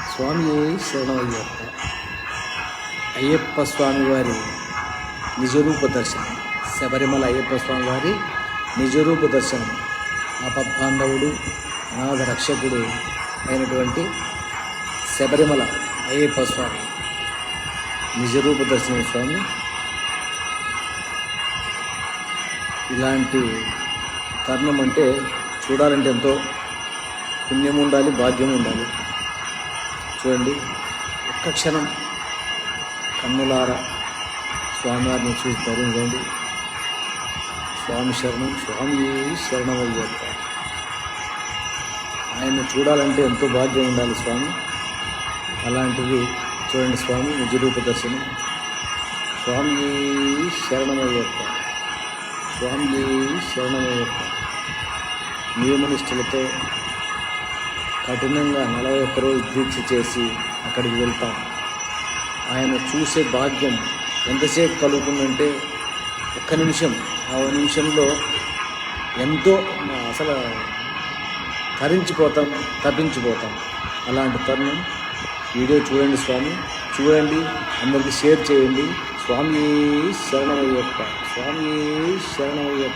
స్వామి శరణమయ్యప్ప అయ్యప్ప స్వామివారి నిజరూప దర్శనం. శబరిమల అయ్యప్ప స్వామివారి నిజరూప దర్శనం. ఆపద్బాంధవుడు అనాథ రక్షకుడు అయినటువంటి శబరిమల అయ్యప్ప స్వామి. నిజరూప దర్శనం స్వామి. ఇలాంటి తరుణం అంటే చూడాలంటే ఎంతో పుణ్యం ఉండాలి భాగ్యం ఉండాలి. చూడండి. ఒక్క క్షణం కన్నులార స్వామివారిని చూసి ధరించండి స్వామి శరణం స్వామి శరణం అయ్యప్ప ఆయన చూడాలంటే ఎంతో భాగ్యం ఉండాలి స్వామి. అలాంటిది చూడండి స్వామి నిజరూప దర్శనం. స్వామి శరణమయ్యప్ప. స్వామి శరణమయ్యప్ప. నియమనిష్టలతో కఠినంగా నలభై ఒక్క రోజు దీక్ష చేసి అక్కడికి వెళ్తాం. ఆయన చూసే భాగ్యం ఎంతసేపు కలుగుతుందంటే ఒక్క నిమిషం. ఆ నిమిషంలో ఎంతో అసలు తరించిపోతాం తప్పించిపోతాం. అలాంటి తరుణం. వీడియో చూడండి స్వామి. చూడండి అందరికీ షేర్ చేయండి. స్వామి శరణమయ్యప్ప. స్వామి శరణమయ్యప్ప.